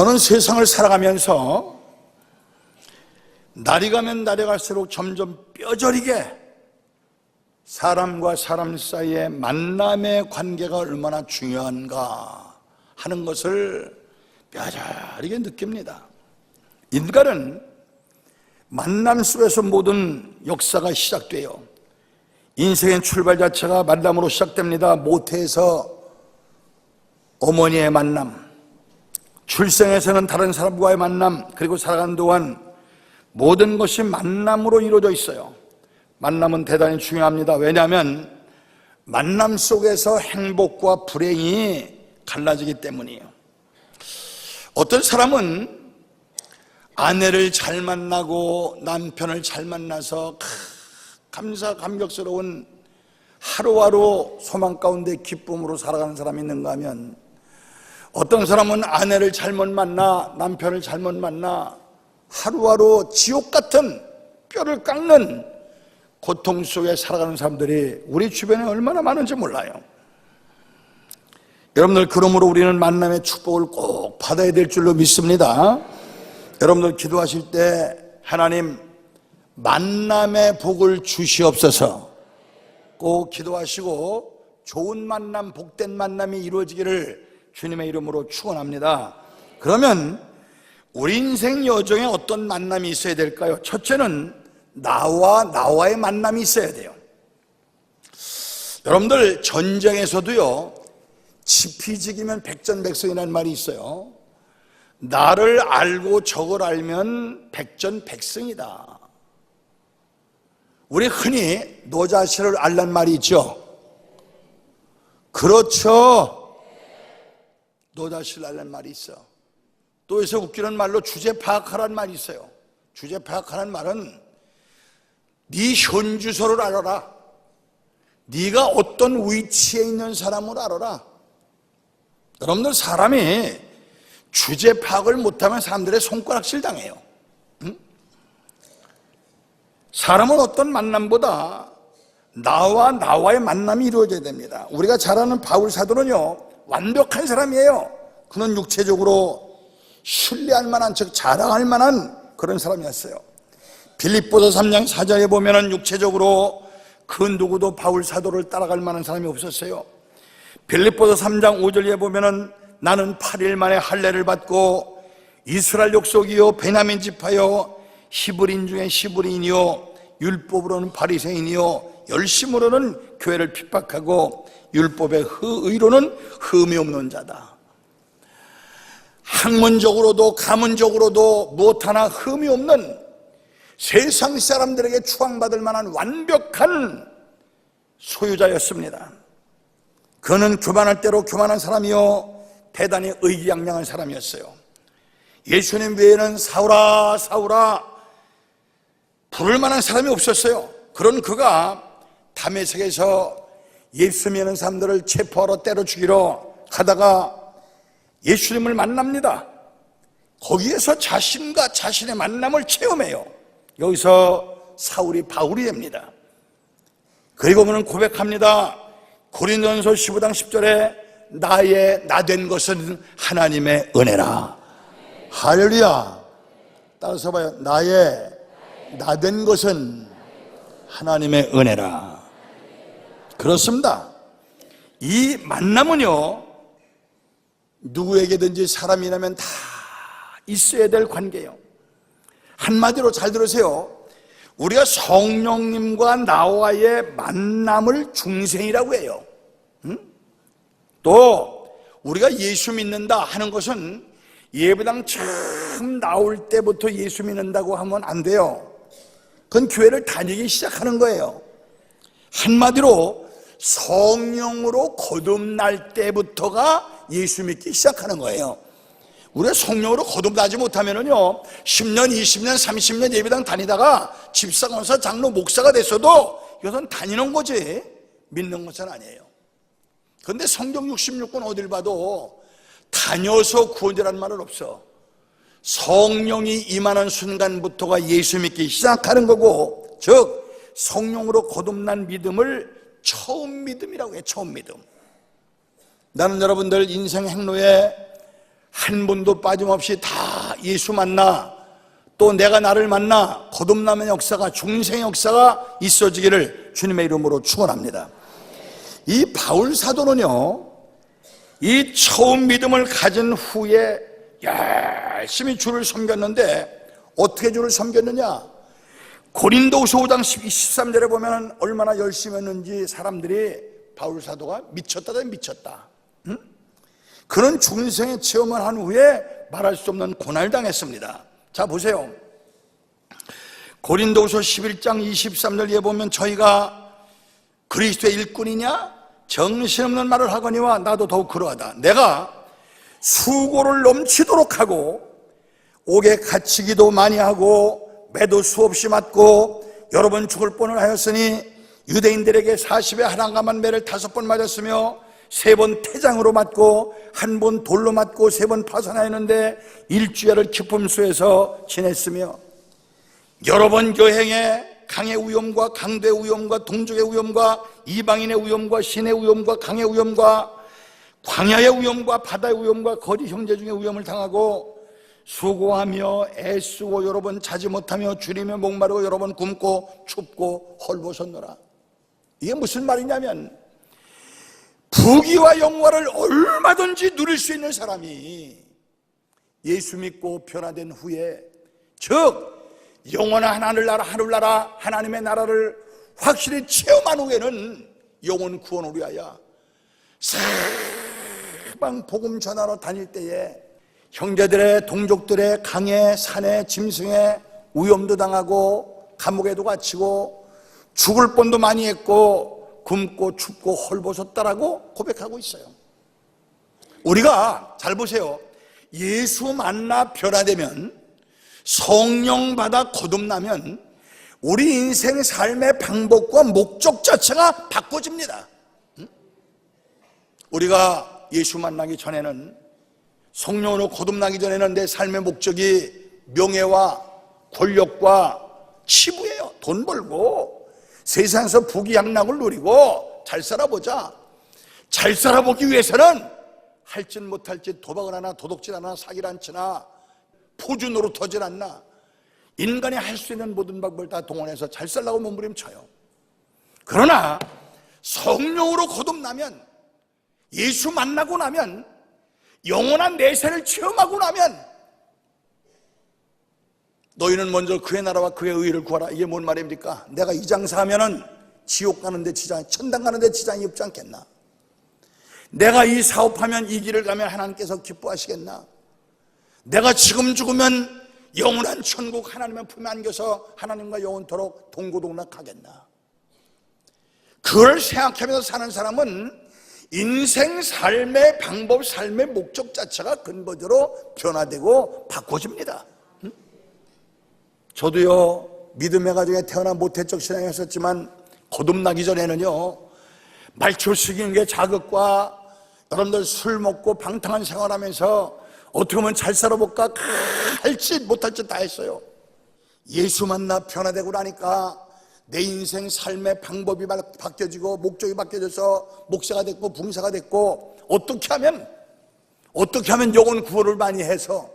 저는 세상을 살아가면서 날이 가면 날이 갈수록 점점 뼈저리게 사람과 사람 사이의 만남의 관계가 얼마나 중요한가 하는 것을 뼈저리게 느낍니다. 인간은 만남 속에서 모든 역사가 시작돼요. 인생의 출발 자체가 만남으로 시작됩니다. 모태에서 어머니의 만남, 출생에서는 다른 사람과의 만남, 그리고 살아가는 동안 모든 것이 만남으로 이루어져 있어요. 만남은 대단히 중요합니다. 왜냐하면 만남 속에서 행복과 불행이 갈라지기 때문이에요. 어떤 사람은 아내를 잘 만나고 남편을 잘 만나서 감사 감격스러운 하루하루 소망 가운데 기쁨으로 살아가는 사람이 있는가 하면 어떤 사람은 아내를 잘못 만나 남편을 잘못 만나 하루하루 지옥 같은 뼈를 깎는 고통 속에 살아가는 사람들이 우리 주변에 얼마나 많은지 몰라요. 여러분들 그러므로 우리는 만남의 축복을 꼭 받아야 될 줄로 믿습니다. 여러분들 기도하실 때 하나님 만남의 복을 주시옵소서 꼭 기도하시고 좋은 만남, 복된 만남이 이루어지기를 주님의 이름으로 축원합니다. 그러면 우리 인생 여정에 어떤 만남이 있어야 될까요? 첫째는 나와 나와의 만남이 있어야 돼요. 여러분들 전쟁에서도요 지피지기면 백전백승이라는 말이 있어요. 나를 알고 적을 알면 백전백승이다. 우리 흔히 너 자신을 알란 말이 있죠. 그렇죠. 알란 말이 있어. 또 여기서 웃기는 말로 주제 파악하라는 말이 있어요. 주제 파악하는 말은 네 현 주소를 알아라. 네가 어떤 위치에 있는 사람을 알아라. 여러분들 사람이 주제 파악을 못하면 사람들의 손가락질 당해요. 응? 사람은 어떤 만남보다 나와 나와의 만남이 이루어져야 됩니다. 우리가 잘 아는 바울 사도는요, 완벽한 사람이에요. 그는 육체적으로 신뢰할 만한, 즉, 자랑할 만한 그런 사람이었어요. 빌립보서 3장 4절에 보면은 육체적으로 그 누구도 바울 사도를 따라갈 만한 사람이 없었어요. 빌립보서 3장 5절에 보면은 나는 8일 만에 할례를 받고 이스라엘 족속이요 베냐민 지파요 히브리인 중에 히브리인이요 율법으로는 바리새인이요 열심으로는 교회를 핍박하고 율법의 의로는 흠이 없는 자다. 학문적으로도 가문적으로도 무엇 하나 흠이 없는 세상 사람들에게 추앙받을 만한 완벽한 소유자였습니다. 그는 교만할 대로 교만한 사람이요 대단히 의기양양한 사람이었어요. 예수님 외에는 사울아 사울아 부를 만한 사람이 없었어요. 그런 그가 담에색에서 예수 믿는 사람들을 체포하러 때려 죽이러 하다가 예수님을 만납니다. 거기에서 자신과 자신의 만남을 체험해요. 여기서 사울이 바울이 됩니다. 그리고 그는 고백합니다. 고린전서 15장 10절에 나의 나 된 것은 하나님의 은혜라. 할렐루야. 따라서 봐요. 나의 나 된 것은 하나님의 은혜라. 그렇습니다. 이 만남은요, 누구에게든지 사람이라면 다 있어야 될 관계예요. 한마디로 잘 들으세요. 우리가 성령님과 나와의 만남을 중생이라고 해요. 응? 또 우리가 예수 믿는다 하는 것은 예배당 처음 나올 때부터 예수 믿는다고 하면 안 돼요. 그건 교회를 다니기 시작하는 거예요. 한마디로 성령으로 거듭날 때부터가 예수 믿기 시작하는 거예요. 우리가 성령으로 거듭나지 못하면은요, 10년, 20년, 30년 예배당 다니다가 집사, 권사, 장로, 목사가 됐어도 이것은 다니는 거지, 믿는 것은 아니에요. 그런데 성경 66권 어딜 봐도 다녀서 구원이라는 말은 없어. 성령이 임하는 순간부터가 예수 믿기 시작하는 거고, 즉, 성령으로 거듭난 믿음을 처음 믿음이라고 해, 처음 믿음. 나는 여러분들 인생 행로에 한 분도 빠짐없이 다 예수 만나 또 내가 나를 만나 거듭남의 역사가 중생의 역사가 있어지기를 주님의 이름으로 축원합니다. 이 바울 사도는요. 이 처음 믿음을 가진 후에 열심히 주를 섬겼는데 어떻게 주를 섬겼느냐? 고린도후서 5장 13절에 보면 얼마나 열심히 했는지 사람들이 바울 사도가 미쳤다다 미쳤다. 응? 그런 중생의 체험을 한 후에 말할 수 없는 고난을 당했습니다. 자 보세요. 고린도후서 11장 23절에 보면 저희가 그리스도의 일꾼이냐 정신없는 말을 하거니와 나도 더욱 그러하다. 내가 수고를 넘치도록 하고 옥에 갇히기도 많이 하고 매도 수없이 맞고 여러 번 죽을 뻔을 하였으니 유대인들에게 40에 하나가만 매를 다섯 번 맞았으며 세 번 태장으로 맞고 한 번 돌로 맞고 세 번 파산하였는데 일주일을 기쁨수에서 지냈으며 여러 번 여행에 강의 위험과 강도의 위험과 동족의 위험과 이방인의 위험과 신의 위험과 강의 위험과 광야의 위험과 바다의 위험과 거리 형제 중의 위험을 당하고 수고하며 애쓰고 여러 번 자지 못하며 줄이며 목마르고 여러 번 굶고 춥고 헐벗었노라. 이게 무슨 말이냐면 부귀와 영화를 얼마든지 누릴 수 있는 사람이 예수 믿고 변화된 후에 즉 영원한 하늘나라 하늘나라 하나님의 나라를 확실히 체험한 후에는 영원 구원을 위하여 사방 복음 전하러 다닐 때에 형제들의 동족들의 강에 산에 짐승에 위험도 당하고 감옥에도 갇히고 죽을 뻔도 많이 했고 굶고 춥고 헐벗었다라고 고백하고 있어요. 우리가 잘 보세요. 예수 만나 변화되면 성령 받아 거듭나면 우리 인생 삶의 방법과 목적 자체가 바꿔집니다. 응? 우리가 예수 만나기 전에는 성령으로 거듭나기 전에는 내 삶의 목적이 명예와 권력과 치부예요. 돈 벌고 세상에서 부귀양락을 누리고 잘 살아보자. 잘 살아보기 위해서는 할 짓 못할 짓 도박을 하나 도둑질 하나 사기를 안 치나 포주 노릇하질 않나 인간이 할 수 있는 모든 방법을 다 동원해서 잘 살라고 몸부림쳐요 그러나 성령으로 거듭나면 예수 만나고 나면 영원한 내세를 체험하고 나면 너희는 먼저 그의 나라와 그의 의를 구하라 이게 뭔 말입니까? 내가 이 장사하면은 지옥 가는데 지장, 천당 가는데 지장이 없지 않겠나? 내가 이 사업하면 이 길을 가면 하나님께서 기뻐하시겠나? 내가 지금 죽으면 영원한 천국 하나님의 품에 안겨서 하나님과 영원토록 동고동락하겠나? 그걸 생각하면서 사는 사람은 인생 삶의 방법, 삶의 목적 자체가 근본적으로 변화되고 바꿔집니다. 응? 저도요, 믿음의 가정에 태어나 모태적 신앙이었었지만, 거듭나기 전에는요, 말초식인 게 자극과 여러분들 술 먹고 방탕한 생활하면서 어떻게 보면 잘 살아볼까 할 짓 못할 짓 다 했어요. 예수 만나 변화되고 나니까 내 인생 삶의 방법이 바뀌어지고 목적이 바뀌어져서 목사가 됐고 붕사가 됐고 어떻게 하면 어떻게 하면 영혼 구원을 많이 해서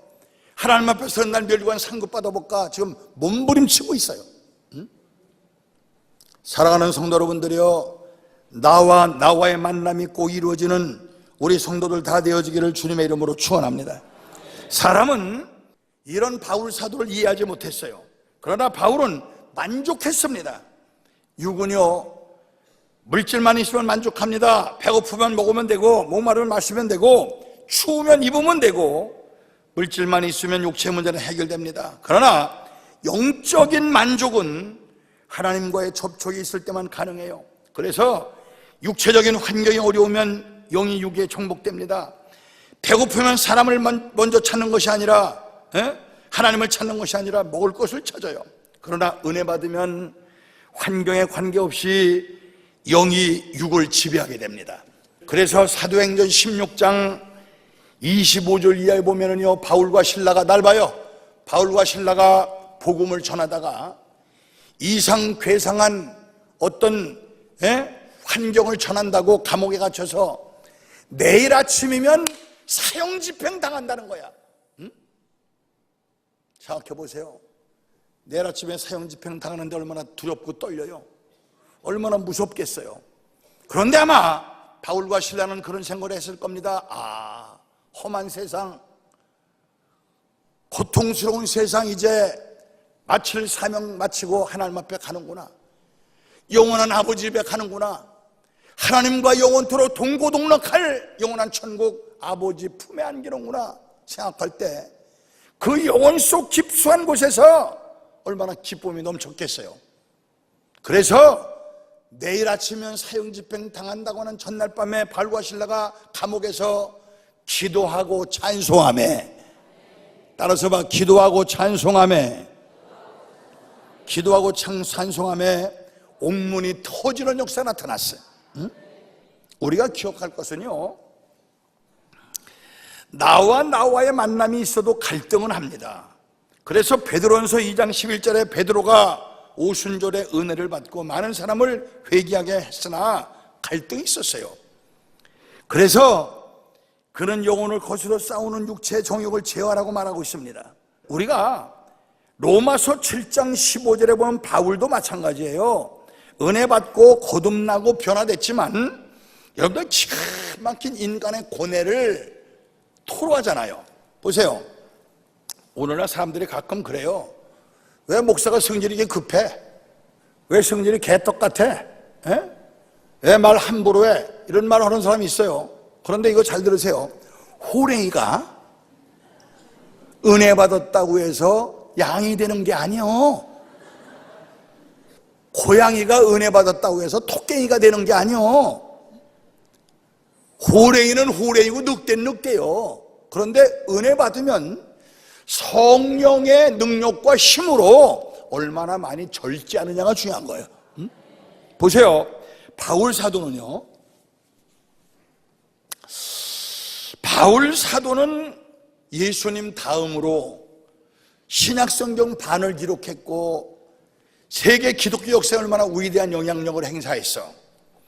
하나님 앞에서 날 멸류관 상급 받아볼까 지금 몸부림치고 있어요. 응? 사랑하는 성도 여러분들이요 나와 나와의 만남이 꼭 이루어지는 우리 성도들 다 되어지기를 주님의 이름으로 축원합니다. 사람은 이런 바울 사도를 이해하지 못했어요. 그러나 바울은 만족했습니다. 육은요 물질만 있으면 만족합니다. 배고프면 먹으면 되고 목마르면 마시면 되고 추우면 입으면 되고 물질만 있으면 육체 문제는 해결됩니다. 그러나 영적인 만족은 하나님과의 접촉이 있을 때만 가능해요. 그래서 육체적인 환경이 어려우면 영이 육에 정복됩니다. 배고프면 사람을 먼저 찾는 것이 아니라 에? 하나님을 찾는 것이 아니라 먹을 것을 찾아요. 그러나 은혜 받으면 환경에 관계없이 영이 육을 지배하게 됩니다. 그래서 사도행전 16장 25절 이하에 보면은요 바울과 신라가 날 봐요. 바울과 신라가 복음을 전하다가 이상 괴상한 어떤 에? 환경을 전한다고 감옥에 갇혀서 내일 아침이면 사형 집행 당한다는 거야. 응? 생각해 보세요. 내일 아침에 사형 집행 당하는데 얼마나 두렵고 떨려요. 얼마나 무섭겠어요. 그런데 아마 바울과 신라는 그런 생각을 했을 겁니다. 아, 험한 세상, 고통스러운 세상 이제 마칠 사명 마치고 하나님 앞에 가는구나. 영원한 아버지 집에 가는구나. 하나님과 영원토록 동고동락할 영원한 천국 아버지 품에 안기는구나 생각할 때 그 영원 속 깊수한 곳에서 얼마나 기쁨이 넘쳤겠어요. 그래서 내일 아침면 사형 집행 당한다고 하는 전날 밤에 발과 신라가 감옥에서 기도하고 찬송하며 따라서 봐 기도하고 찬송하며 기도하고 찬- 찬송하며 옥문이 터지는 역사 가 나타났어요. 응? 우리가 기억할 것은요. 나와 나와의 만남이 있어도 갈등은 합니다. 그래서 베드로전서 2장 11절에 베드로가 오순절에 은혜를 받고 많은 사람을 회개하게 했으나 갈등이 있었어요. 그래서 그는 영혼을 거스러 싸우는 육체의 정욕을 제어하라고 말하고 있습니다. 우리가 로마서 7장 15절에 보면 바울도 마찬가지예요. 은혜 받고 거듭나고 변화됐지만 여러분들 기가 막힌 인간의 고뇌를 토로하잖아요. 보세요. 오늘날 사람들이 가끔 그래요. 왜 목사가 성질이 급해? 왜 성질이 개떡 같아? 왜 말 함부로 해? 이런 말 하는 사람이 있어요. 그런데 이거 잘 들으세요. 호랭이가 은혜 받았다고 해서 양이 되는 게 아니요. 고양이가 은혜 받았다고 해서 토깽이가 되는 게 아니요. 호랭이는 호랭이고 늑대는 늑대요. 그런데 은혜 받으면 성령의 능력과 힘으로 얼마나 많이 절지 않느냐가 중요한 거예요. 음? 보세요. 바울 사도는요. 바울 사도는 예수님 다음으로 신약 성경 반을 기록했고 세계 기독교 역사에 얼마나 위대한 영향력을 행사했어.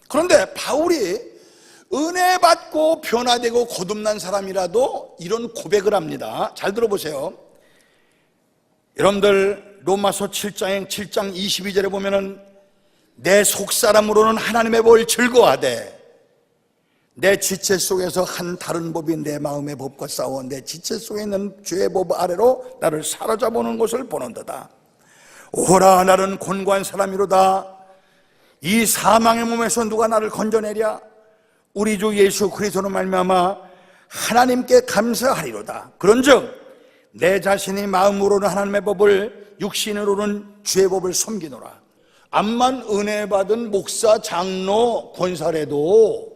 그런데 바울이 은혜 받고 변화되고 거듭난 사람이라도 이런 고백을 합니다. 잘 들어보세요. 여러분들 로마서 7장 7장 22절에 보면은 내 속사람으로는 하나님의 볼 즐거워하되 내 지체 속에서 한 다른 법이 내 마음의 법과 싸워 내 지체 속에 있는 죄의 법 아래로 나를 사로잡아오는 것을 보는도다. 오라 나는 곤고한 사람이로다. 이 사망의 몸에서 누가 나를 건져내랴? 우리 주 예수 그리스도로 말미암아 하나님께 감사하리로다. 그런즉 내 자신이 마음으로는 하나님의 법을 육신으로는 죄의 법을 섬기노라. 암만 은혜 받은 목사, 장로, 권사래도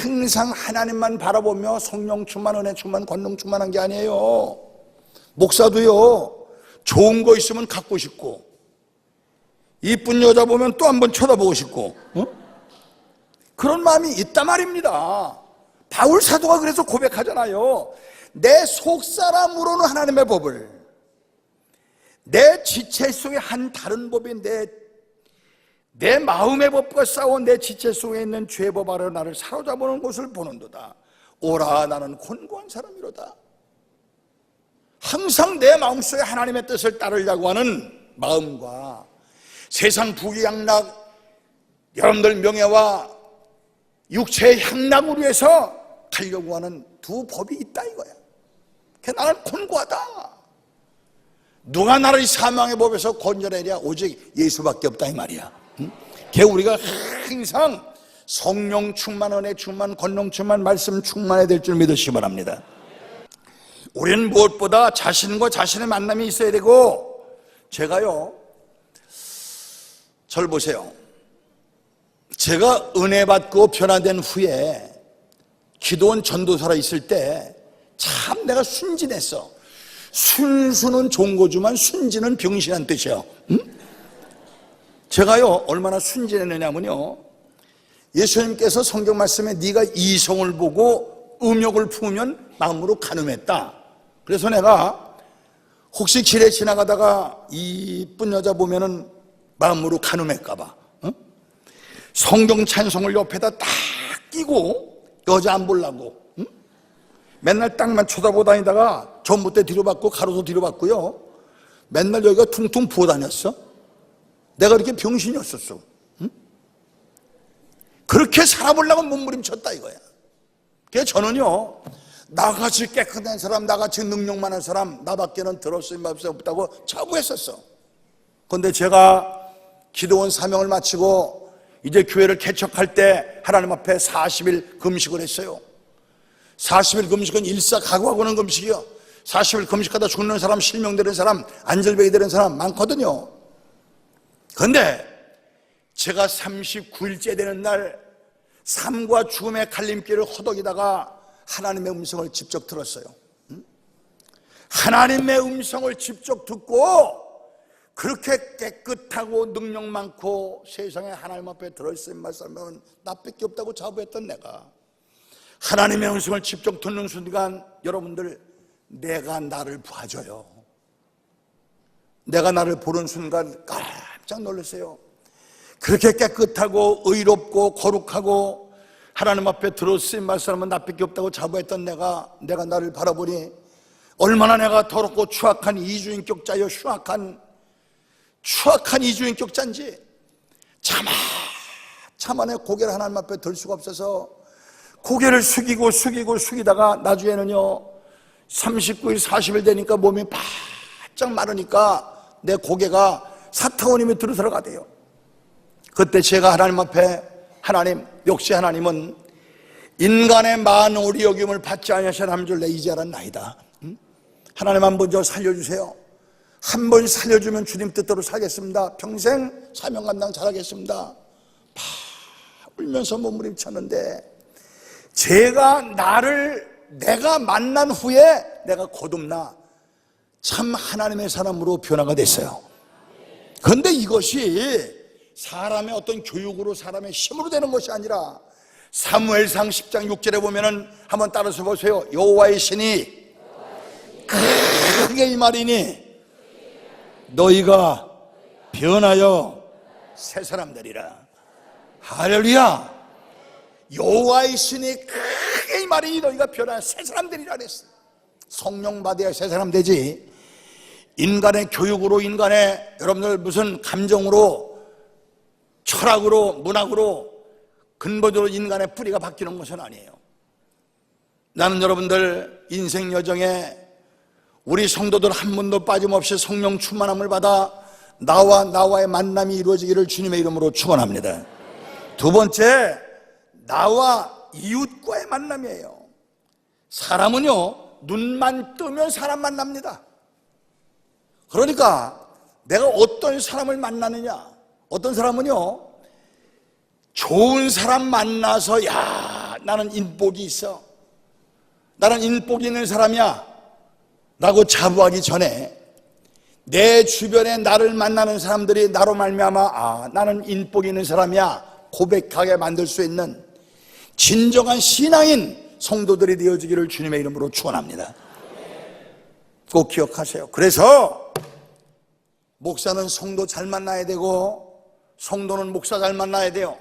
항상 하나님만 바라보며 성령 충만, 은혜 충만, 권능 충만한 게 아니에요. 목사도요, 좋은 거 있으면 갖고 싶고, 이쁜 여자 보면 또 한 번 쳐다보고 싶고, 어? 그런 마음이 있단 말입니다. 바울 사도가 그래서 고백하잖아요. 내 속사람으로는 하나님의 법을, 내 지체 속에 한 다른 법인 내, 내 마음의 법과 싸워 내 지체 속에 있는 죄법 아래 나를 사로잡는 것을 보는도다. 오라 나는 곤고한 사람이로다. 항상 내 마음속에 하나님의 뜻을 따르려고 하는 마음과 세상 부귀양락 여러분들 명예와 육체의 향락을 위해서 가려고 하는 두 법이 있다 이거야. 그 나는 곤고하다. 누가 나를 이 사망의 법에서 건져내랴? 오직 예수밖에 없다 이 말이야. 응? 걔 우리가 항상 성령 충만, 은혜 충만, 권능 충만, 말씀 충만해야 될줄 믿으시기 바랍니다. 우리는 무엇보다 자신과 자신의 만남이 있어야 되고 제가요 절 보세요. 제가 은혜 받고 변화된 후에 기도원 전도사로 있을 때 참 내가 순진했어. 순수는 거지만 순진은 병신한 뜻이에요. 응? 제가요 얼마나 순진했느냐면요. 예수님께서 성경 말씀에 네가 이성을 보고 음욕을 품으면 마음으로 가늠했다. 그래서 내가 혹시 길에 지나가다가 이쁜 여자 보면은 마음으로 가늠할까봐 어? 성경 찬송을 옆에다 딱 끼고 여자 안 보려고 응? 맨날 땅만 쳐다보 다니다가 전봇대 뒤로 받고 가로도 뒤로 받고요. 맨날 여기가 퉁퉁 부어 다녔어. 내가 그렇게 병신이었었어. 응? 그렇게 살아보려고 몸부림쳤다 이거야. 그래서 저는요, 나같이 깨끗한 사람, 나같이 능력 많은 사람, 나밖에는 들었을 수 없다고 자부했었어. 그런데 제가 기도원 사명을 마치고 이제 교회를 개척할 때 하나님 앞에 40일 금식을 했어요. 40일 금식은 일사 각오하고는 금식이요. 40일 금식하다 죽는 사람, 실명되는 사람, 안절배기 되는 사람 많거든요. 그런데 제가 39일째 되는 날 삶과 죽음의 갈림길을 허덕이다가 하나님의 음성을 직접 들었어요. 응? 하나님의 음성을 직접 듣고 그렇게 깨끗하고 능력 많고 세상에 하나님 앞에 들어있으면 말씀하면 나밖에 없다고 자부했던 내가 하나님의 음성을 직접 듣는 순간 여러분들 내가 나를 봐줘요. 내가 나를 보는 순간 깜짝 놀랐어요. 그렇게 깨끗하고 의롭고 거룩하고 하나님 앞에 들어쓰인 말씀하면 나밖에 없다고 자부했던 내가 내가 나를 바라보니 얼마나 내가 더럽고 추악한 이주인격자여 추악한 추악한 이주인격자인지. 차마 차마 내 고개를 하나님 앞에 들 수가 없어서 고개를 숙이고 숙이고 숙이다가 나중에는요 39일 40일 되니까 몸이 바짝 마르니까 내 고개가 사타오님이 들어 들어가대요. 그때 제가 하나님 앞에 하나님 역시 하나님은 인간의 많은 우리 여김을 받지 아니하신 하나님 줄내 이제 알았나이다. 응? 하나님 한번 저 살려주세요 한 번 살려주면 주님 뜻대로 살겠습니다. 평생 사명 감당 잘하겠습니다. 파 울면서 몸부림쳤는데 제가 나를 내가 만난 후에 내가 거듭나 참 하나님의 사람으로 변화가 됐어요. 그런데 이것이 사람의 어떤 교육으로 사람의 힘으로 되는 것이 아니라 사무엘상 10장 6절에 보면은 한번 따라서 보세요. 여호와의 신이 크게 이 말이니 너희가 변하여 새 사람 되리라. 할렐루야. 여호와의 신이 크게 이 말이니 너희가 변하여 새 사람 되리라 그랬어. 성령 받아야 새 사람 되지. 인간의 교육으로 인간의 여러분들 무슨 감정으로 철학으로 문학으로 근본적으로 인간의 뿌리가 바뀌는 것은 아니에요. 나는 여러분들 인생 여정에 우리 성도들 한 분도 빠짐없이 성령 충만함을 받아 나와 나와의 만남이 이루어지기를 주님의 이름으로 축원합니다. 두 번째 나와 이웃과의 만남이에요. 사람은요 눈만 뜨면 사람 만납니다. 그러니까 내가 어떤 사람을 만나느냐 어떤 사람은요, 좋은 사람 만나서, 야, 나는 인복이 있어. 나는 인복이 있는 사람이야. 라고 자부하기 전에 내 주변에 나를 만나는 사람들이 나로 말미암아 아 나는 인복이 있는 사람이야 고백하게 만들 수 있는 진정한 신앙인 성도들이 되어지기를 주님의 이름으로 축원합니다. 꼭 기억하세요. 그래서 목사는 성도 잘 만나야 되고 성도는 목사 잘 만나야 돼요.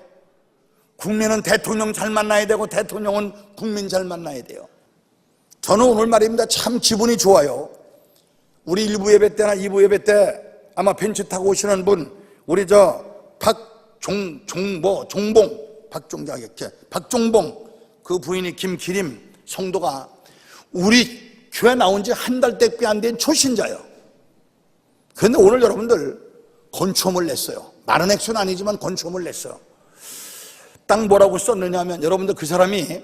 국민은 대통령 잘 만나야 되고 대통령은 국민 잘 만나야 돼요. 저는 오늘 말입니다. 참 기분이 좋아요. 우리 1부 예배 때나 2부 예배 때 아마 벤츠 타고 오시는 분, 우리 저 박종, 종보, 종봉, 박종자, 이렇게, 박종봉, 그 부인이 김기림 성도가 우리 교회 나온 지 한 달 때 꽤 안 된 초신자예요. 그런데 오늘 여러분들 건초음을 냈어요. 많은 액수는 아니지만 건초음을 냈어. 딱 뭐라고 썼느냐 하면 여러분들 그 사람이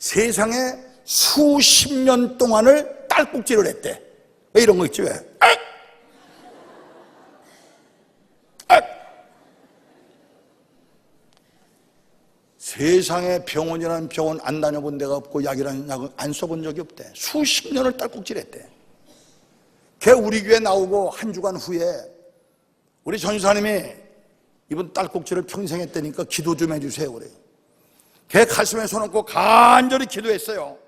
세상에 수십 년 동안을 딸꾹질을 했대. 왜 이런 거 있지 왜? 악! 악! 세상에 병원이라는 병원 안 다녀본 데가 없고 약이라는 약은 안 써본 적이 없대. 수십 년을 딸꾹질 했대. 걔 우리 교회 나오고 한 주간 후에 우리 전사님이 이번 딸꾹질을 평생 했다니까 기도 좀 해주세요 그래요. 걔 가슴에 손 얹고 간절히 기도했어요.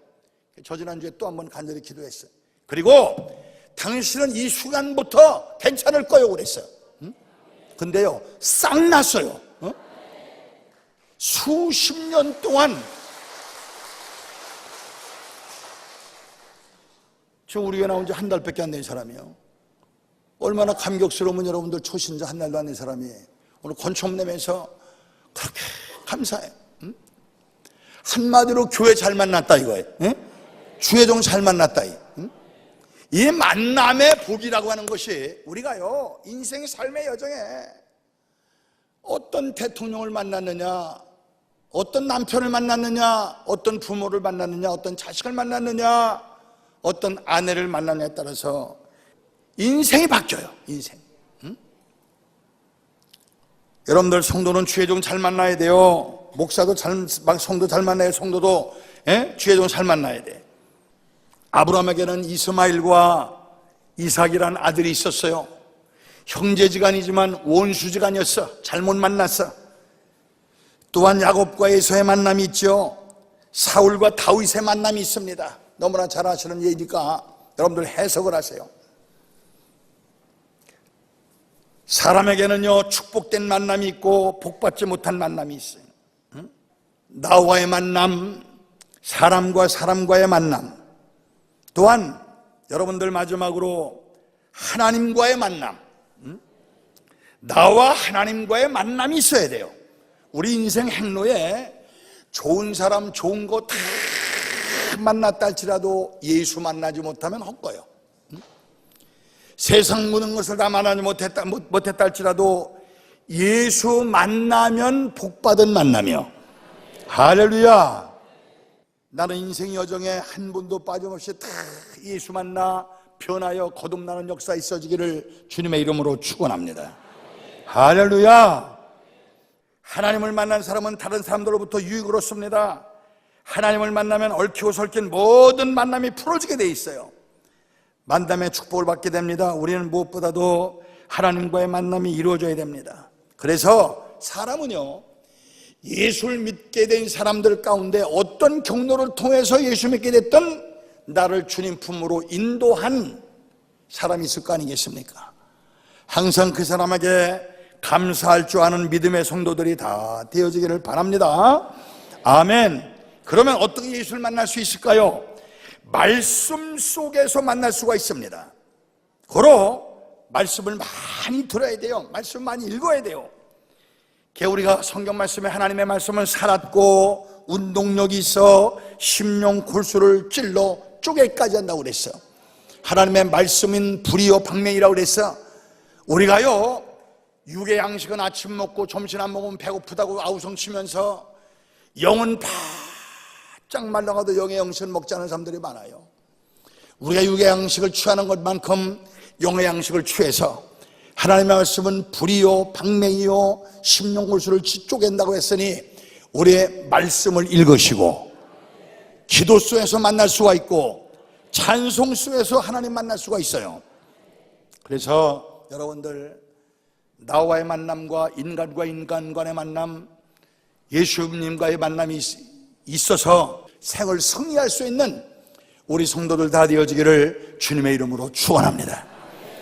저 지난주에 또 한 번 간절히 기도했어요. 그리고 당신은 이 순간부터 괜찮을 거요 그랬어요. 응? 근데요 싹 났어요. 어? 수십 년 동안 저 우리 교회 나온 지 한 달밖에 안 된 사람이요. 얼마나 감격스러우면 여러분들 초신자 한 달도 안 된 사람이 오늘 권총 내면서 그렇게 감사해. 응? 한마디로 교회 잘 만났다 이거예요. 응? 주회종 잘 만났다. 응? 이 만남의 복이라고 하는 것이 우리가요 인생 삶의 여정에 어떤 대통령을 만났느냐, 어떤 남편을 만났느냐, 어떤 부모를 만났느냐, 어떤 자식을 만났느냐, 어떤 아내를 만났느냐에 따라서 인생이 바뀌어요. 인생. 응? 여러분들 성도는 주의종 잘 만나야 돼요. 목사도 잘, 막 성도 잘 만나야 성도도 예? 주의종 잘 만나야 돼. 아브라함에게는 이스마일과 이삭이란 아들이 있었어요. 형제지간이지만 원수지간이었어. 잘못 만났어. 또한 야곱과 에서의 만남이 있죠. 사울과 다윗의 만남이 있습니다. 너무나 잘 아시는 얘기니까 여러분들 해석을 하세요. 사람에게는요 축복된 만남이 있고 복받지 못한 만남이 있어요. 응? 나와의 만남, 사람과 사람과의 만남, 또한 여러분들 마지막으로 하나님과의 만남, 응? 나와 하나님과의 만남이 있어야 돼요. 우리 인생 행로에 좋은 사람, 좋은 거 다 만났다 할지라도 예수 만나지 못하면 헛거요. 세상 모든 것을 다 만나지 못했다, 못- 못했다 할지라도 예수 만나면 복받은 만남이요. 할렐루야. 나는 인생 여정에 한 분도 빠짐없이 다 예수 만나 변하여 거듭나는 역사 있어지기를 주님의 이름으로 축원합니다. 할렐루야. 하나님을 만난 사람은 다른 사람들로부터 유익을 얻습니다. 하나님을 만나면 얽히고 설킨 모든 만남이 풀어지게 돼 있어요. 만남의 축복을 받게 됩니다. 우리는 무엇보다도 하나님과의 만남이 이루어져야 됩니다. 그래서 사람은요, 예수를 믿게 된 사람들 가운데 어떤 경로를 통해서 예수 믿게 됐던 나를 주님 품으로 인도한 사람이 있을 거 아니겠습니까? 항상 그 사람에게 감사할 줄 아는 믿음의 성도들이 다 되어지기를 바랍니다. 아멘. 그러면 어떻게 예수를 만날 수 있을까요? 말씀 속에서 만날 수가 있습니다. 고로 말씀을 많이 들어야 돼요. 말씀 많이 읽어야 돼요. 게 우리가 성경 말씀에 하나님의 말씀은 살았고 운동력이 있어 심령 골수를 찔러 쪼개까지 한다고 그랬어. 하나님의 말씀인 불이요 방맹이라고 그랬어. 우리가요 육의 양식은 아침 먹고 점심 안 먹으면 배고프다고 아우성 치면서 영은 바짝 말라가도 영의 영식을 먹지 않은 사람들이 많아요. 우리가 육의 양식을 취하는 것만큼 영의 양식을 취해서 하나님의 말씀은 불이요 방맹이요 심령골수를 쪼갠다고 했으니 우리의 말씀을 읽으시고 기도 속에서 만날 수가 있고 찬송 속에서 하나님 만날 수가 있어요. 그래서 여러분들 나와의 만남과 인간과 인간 간의 만남 예수님과의 만남이 있- 있어서 생을 승리할 수 있는 우리 성도들 다 되어지기를 주님의 이름으로 축원합니다.